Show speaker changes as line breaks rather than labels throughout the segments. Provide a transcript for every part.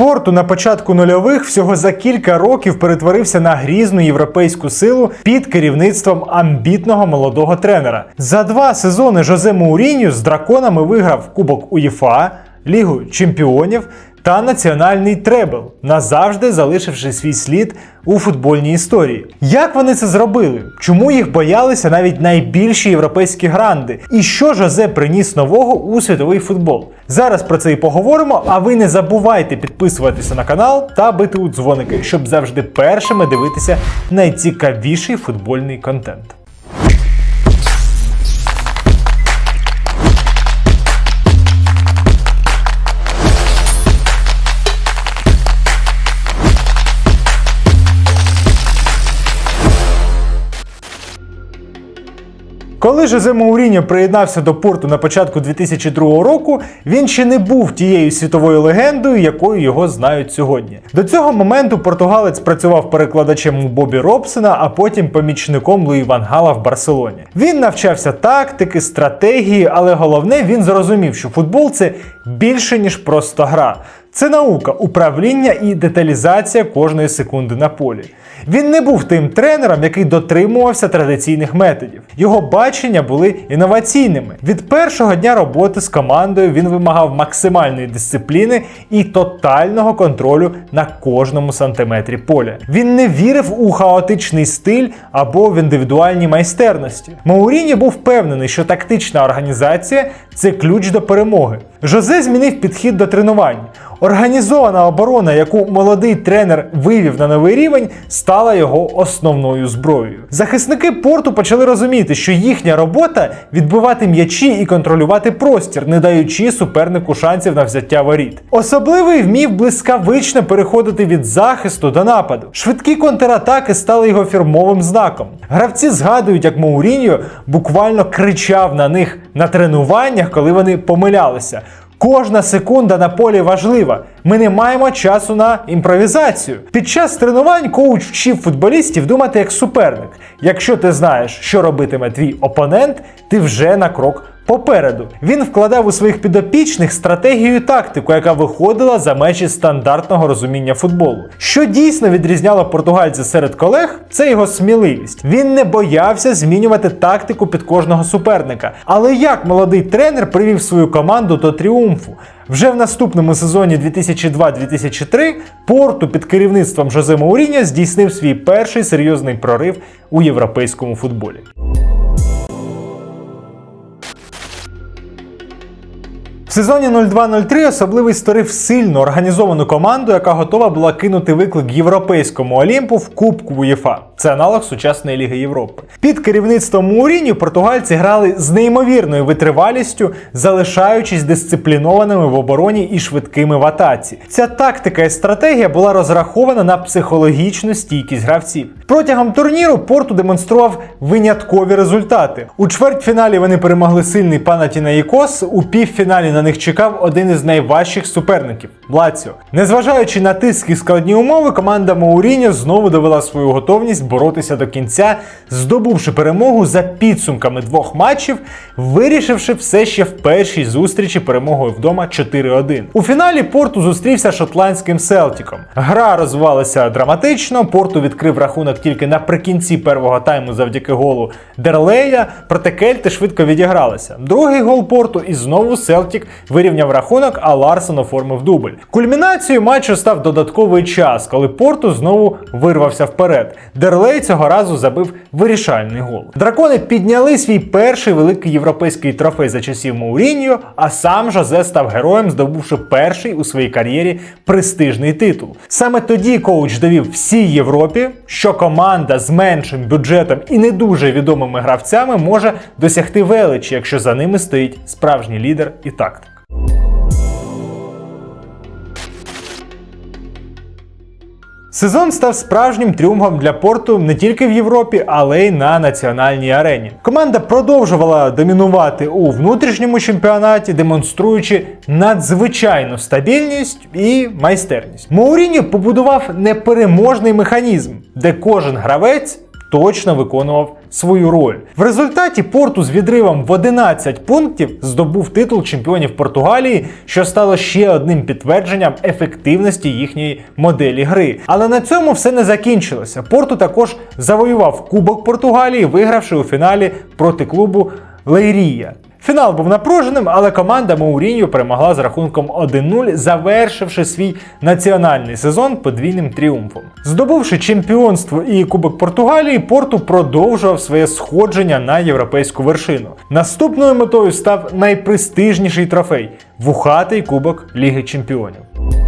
Порту на початку нульових всього за кілька років перетворився на грізну європейську силу під керівництвом амбітного молодого тренера. За два сезони Жозе Мауріньо з драконами виграв Кубок УЄФА, Лігу Чемпіонів та національний требл, назавжди залишивши свій слід у футбольній історії. Як вони це зробили? Чому їх боялися навіть найбільші європейські гранди? І що Жозе приніс нового у світовий футбол? Зараз про це і поговоримо. А ви не забувайте підписуватися на канал та бити у дзвоники, щоб завжди першими дивитися найцікавіший футбольний контент. Коли Жозе Мауріньо приєднався до порту на початку 2002 року, він ще не був тією світовою легендою, якою його знають сьогодні. До цього моменту португалець працював перекладачем у Бобі Робсона, а потім помічником Луї Ван Гала в Барселоні. Він навчався тактики, стратегії, але головне він зрозумів, що футбол це більше ніж просто гра. Це наука, управління і деталізація кожної секунди на полі. Він не був тим тренером, який дотримувався традиційних методів. Його бачення були інноваційними. Від першого дня роботи з командою він вимагав максимальної дисципліни і тотального контролю на кожному сантиметрі поля. Він не вірив у хаотичний стиль або в індивідуальні майстерності. Мауріні був впевнений, що тактична організація це ключ до перемоги. Жозе змінив підхід до тренувань. Організована оборона, яку молодий тренер вивів на новий рівень, стала його основною зброєю. Захисники порту почали розуміти, що їхня робота відбивати м'ячі і контролювати простір, не даючи супернику шансів на взяття воріт. Особливий вмів блискавично переходити від захисту до нападу. Швидкі контратаки стали його фірмовим знаком. Гравці згадують, як Мауріньо буквально кричав на них на тренуваннях, коли вони помилялися. Кожна секунда на полі важлива. Ми не маємо часу на імпровізацію. Під час тренувань коуч вчив футболістів думати як суперник. Якщо ти знаєш, що робитиме твій опонент, ти вже на крок попереду. Він вкладав у своїх підопічних стратегію і тактику, яка виходила за межі стандартного розуміння футболу. Що дійсно відрізняло португальця серед колег, це його сміливість. Він не боявся змінювати тактику під кожного суперника. Але як молодий тренер привів свою команду до тріумфу? Вже в наступному сезоні 2002-2003 Порту під керівництвом Жозе Мауріння здійснив свій перший серйозний прорив у європейському футболі. В сезоні 02-03 особливий створив сильну організовану команду, яка готова була кинути виклик європейському Олімпу в Кубку УЄФА. Це аналог сучасної Ліги Європи. Під керівництвом Мауріньо португальці грали з неймовірною витривалістю, залишаючись дисциплінованими в обороні і швидкими в атаці. Ця тактика і стратегія була розрахована на психологічну стійкість гравців. Протягом турніру Порту демонстрував виняткові результати. У чвертьфіналі вони перемогли сильний Панатінаїкос, у півфіналі на них чекав один із найважчих суперників Лаціо. Незважаючи на тиск і складні умови, команда Мауріньо знову довела свою готовність боротися до кінця, здобувши перемогу за підсумками двох матчів, вирішивши все ще в першій зустрічі перемогою вдома 4-1. У фіналі Порту зустрівся шотландським Селтіком. Гра розвивалася драматично. Порту відкрив рахунок тільки наприкінці первого тайму завдяки голу Дерлея, проте кельти швидко відігралися. Другий гол Порту і знову Селтік вирівняв рахунок, а Ларсон оформив дубль. Кульмінацією матчу став додатковий час, коли Порту знову вирвався вперед. Дерлей цього разу забив вирішальний гол. Дракони підняли свій перший великий європейський трофей за часів Мауріньо, а сам Жозе став героєм, здобувши перший у своїй кар'єрі престижний титул. Саме тоді коуч довів всій Європі, що команда з меншим бюджетом і не дуже відомими гравцями може досягти величі, якщо за ними стоїть справжній лідер і тактик. Сезон став справжнім тріумфом для порту не тільки в Європі, але й на національній арені. Команда продовжувала домінувати у внутрішньому чемпіонаті, демонструючи надзвичайну стабільність і майстерність. Мауріньо побудував непереможний механізм, де кожен гравець точно виконував свою роль. В результаті Порту з відривом в 11 пунктів здобув титул чемпіонів Португалії, що стало ще одним підтвердженням ефективності їхньої моделі гри. Але на цьому все не закінчилося. Порту також завоював Кубок Португалії, вигравши у фіналі проти клубу Лейрія. Фінал був напруженим, але команда Мауріньо перемогла з рахунком 1-0, завершивши свій національний сезон подвійним тріумфом. Здобувши чемпіонство і Кубок Португалії, Порту продовжував своє сходження на європейську вершину. Наступною метою став найпрестижніший трофей вухатий Кубок Ліги Чемпіонів.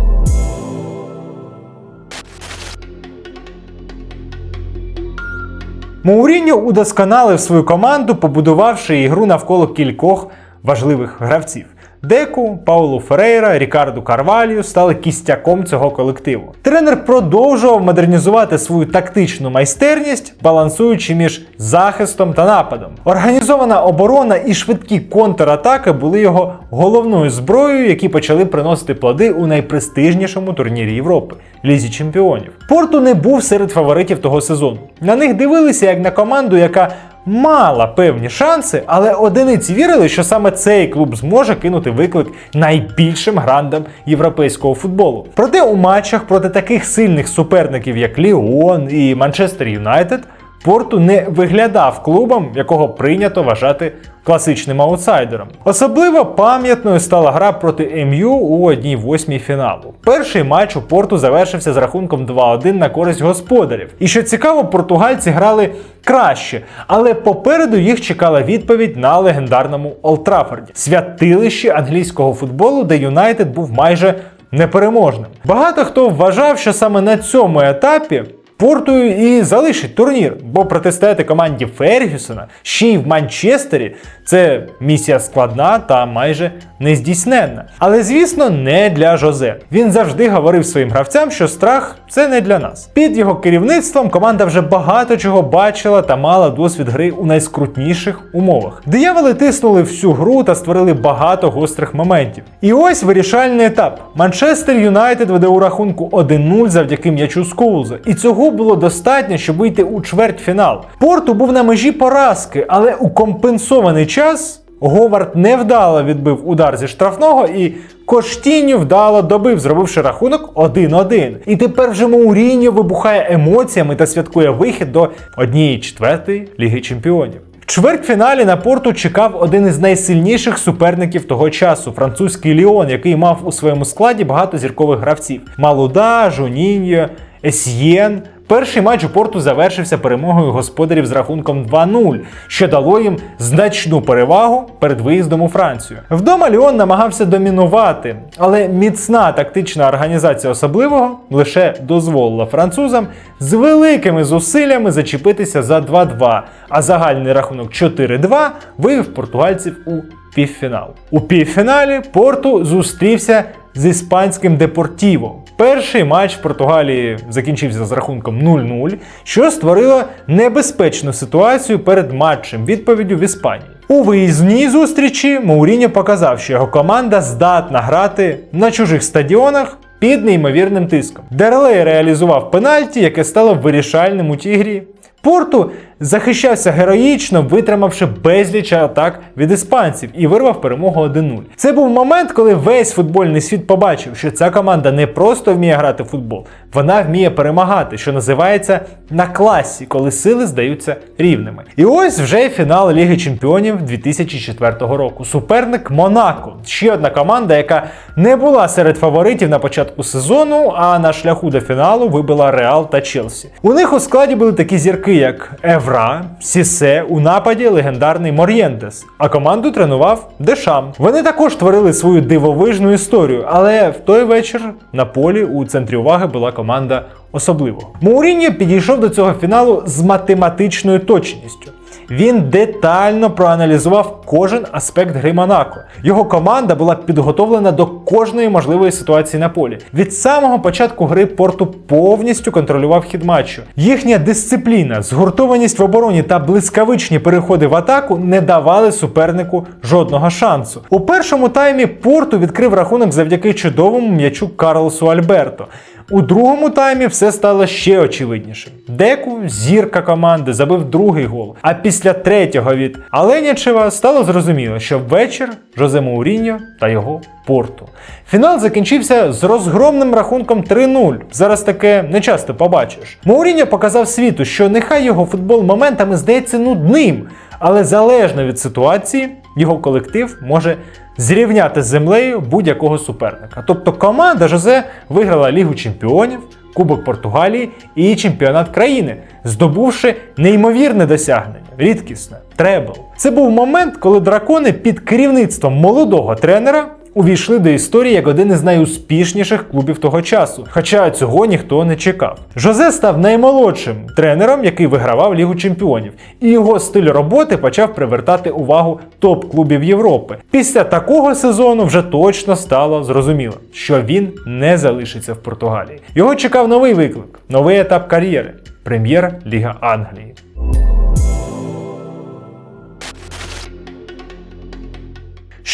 Мауріньо удосконалив свою команду, побудувавши ігру навколо кількох важливих гравців. Деку, Паулу Ферейра, Рікарду Карвалію стали кістяком цього колективу. Тренер продовжував модернізувати свою тактичну майстерність, балансуючи між захистом та нападом. Організована оборона і швидкі контратаки були його головною зброєю, які почали приносити плоди у найпрестижнішому турнірі Європи Лізі Чемпіонів. Порту не був серед фаворитів того сезону. На них дивилися як на команду, яка мала певні шанси, але одиниці вірили, що саме цей клуб зможе кинути виклик найбільшим грандам європейського футболу. Проте у матчах проти таких сильних суперників, як Ліон і Манчестер Юнайтед, Порту не виглядав клубом, якого прийнято вважати класичним аутсайдером. Особливо пам'ятною стала гра проти МЮ у 1-8 фіналу. Перший матч у Порту завершився з рахунком 2-1 на користь господарів. І що цікаво, португальці грали краще, але попереду їх чекала відповідь на легендарному Олтрафорді, святилищі англійського футболу, де Юнайтед був майже непереможним. Багато хто вважав, що саме на цьому етапі. Портою і залишить турнір, бо протистояти команді Фергюсона ще й в Манчестері це місія складна та майже нездійсненна. Але звісно, не для Жозе. Він завжди говорив своїм гравцям, що страх це не для нас. Під його керівництвом команда вже багато чого бачила та мала досвід гри у найскрутніших умовах. Дияволи тиснули всю гру та створили багато гострих моментів. І ось вирішальний етап. Манчестер Юнайтед веде у рахунку 1-0 завдяки м'ячу Скоулза. І цього було достатньо, щоб вийти у чвертьфінал. Порту був на межі поразки, але у компенсований час. Говард невдало відбив удар зі штрафного і Коштіню вдало добив, зробивши рахунок 1-1. І тепер вже Мауріньо вибухає емоціями та святкує вихід до 1-4 Ліги Чемпіонів. В чвертьфіналі на порту чекав один із найсильніших суперників того часу французький Ліон, який мав у своєму складі багато зіркових гравців: Малуда, Жуніньо, Есьєн. Перший матч у порту завершився перемогою господарів з рахунком 2-0, що дало їм значну перевагу перед виїздом у Францію. Вдома Ліон намагався домінувати, але міцна тактична організація особливого лише дозволила французам з великими зусиллями зачепитися за 2-2, а загальний рахунок 4-2 вивів португальців у півфінал. У півфіналі Порту зустрівся з іспанським Депортіво. Перший матч в Португалії закінчився з рахунком 0-0, що створило небезпечну ситуацію перед матчем відповіддю в Іспанії. У виїзній зустрічі Мауріньо показав, що його команда здатна грати на чужих стадіонах під неймовірним тиском. Дерлей реалізував пенальті, яке стало вирішальним у тій грі. Порту захищався героїчно, витримавши безліч атак від іспанців і вирвав перемогу 1-0. Це був момент, коли весь футбольний світ побачив, що ця команда не просто вміє грати в футбол, вона вміє перемагати, що називається на класі, коли сили здаються рівними. І ось вже фінал Ліги Чемпіонів 2004 року. Суперник Монако. Ще одна команда, яка не була серед фаворитів на початку сезону, а на шляху до фіналу вибила Реал та Челсі. У них у складі були такі зірки, як Евра, Сісе, у нападі легендарний Мор'єнтес, а команду тренував Дешам. Вони також творили свою дивовижну історію, але в той вечір на полі у центрі уваги була команда особливого. Мауріньо підійшов до цього фіналу з математичною точністю. Він детально проаналізував кожен аспект гри Монако. Його команда була підготовлена до кожної можливої ситуації на полі. Від самого початку гри Порту повністю контролював хід матчу. Їхня дисципліна, згуртованість в обороні та блискавичні переходи в атаку не давали супернику жодного шансу. У першому таймі Порту відкрив рахунок завдяки чудовому м'ячу Карлосу Альберто. У другому таймі все стало ще очевиднішим. Деку, зірка команди, забив другий гол. А після третього від Аленячева стало зрозуміло, що вечір Жозе Мауріньо та його порту. Фінал закінчився з розгромним рахунком 3-0. Зараз таке не часто побачиш. Мауріньо показав світу, що нехай його футбол моментами здається нудним, але залежно від ситуації, його колектив може зрівняти з землею будь-якого суперника. Тобто команда Жозе виграла Лігу Чемпіонів, Кубок Португалії і чемпіонат країни, здобувши неймовірне досягнення, рідкісне требл. Це був момент, коли дракони під керівництвом молодого тренера увійшли до історії як один із найуспішніших клубів того часу. Хоча цього ніхто не чекав. Жозе став наймолодшим тренером, який вигравав Лігу Чемпіонів, і його стиль роботи почав привертати увагу топ-клубів Європи. Після такого сезону вже точно стало зрозуміло, що він не залишиться в Португалії. Його чекав новий виклик, новий етап кар'єри прем'єр-ліга Англії.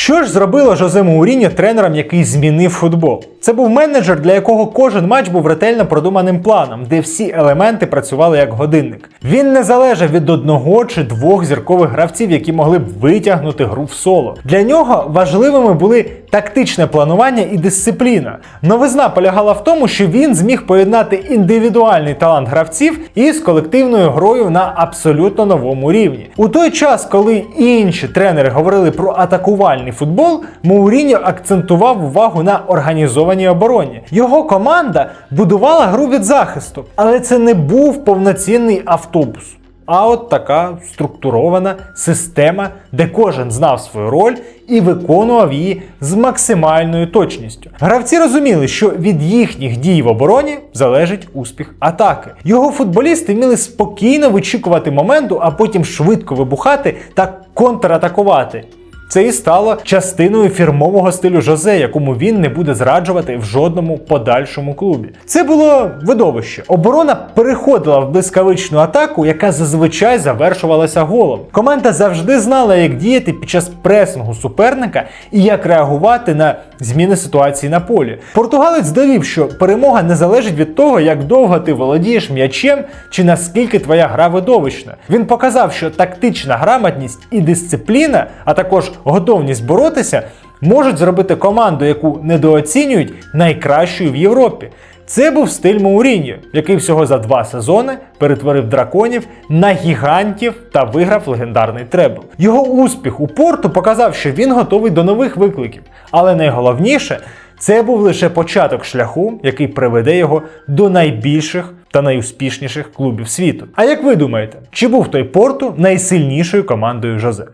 Що ж зробило Жозе Мауріньо тренером, який змінив футбол? Це був менеджер, для якого кожен матч був ретельно продуманим планом, де всі елементи працювали як годинник. Він не залежав від одного чи двох зіркових гравців, які могли б витягнути гру в соло. Для нього важливими були тактичне планування і дисципліна. Новизна полягала в тому, що він зміг поєднати індивідуальний талант гравців із колективною грою на абсолютно новому рівні. У той час, коли інші тренери говорили про атакувальний футбол, Мауріньо акцентував увагу на організованій обороні. Його команда будувала гру від захисту, але це не був повноцінний автобус. А от така структурована система, де кожен знав свою роль і виконував її з максимальною точністю. Гравці розуміли, що від їхніх дій в обороні залежить успіх атаки. Його футболісти вміли спокійно вичікувати моменту, а потім швидко вибухати та контратакувати. Це і стало частиною фірмового стилю Жозе, якому він не буде зраджувати в жодному подальшому клубі. Це було видовище. Оборона переходила в блискавичну атаку, яка зазвичай завершувалася голом. Команда завжди знала, як діяти під час пресингу суперника і як реагувати на зміни ситуації на полі. Португалець довів, що перемога не залежить від того, як довго ти володієш м'ячем чи наскільки твоя гра видовищна. Він показав, що тактична грамотність і дисципліна, а також готовність боротися, можуть зробити команду, яку недооцінюють, найкращою в Європі. Це був стиль Мауріньо, який всього за два сезони перетворив драконів на гігантів та виграв легендарний требл. Його успіх у порту показав, що він готовий до нових викликів. Але найголовніше, це був лише початок шляху, який приведе його до найбільших та найуспішніших клубів світу. А як ви думаєте, чи був той порту найсильнішою командою Жозе?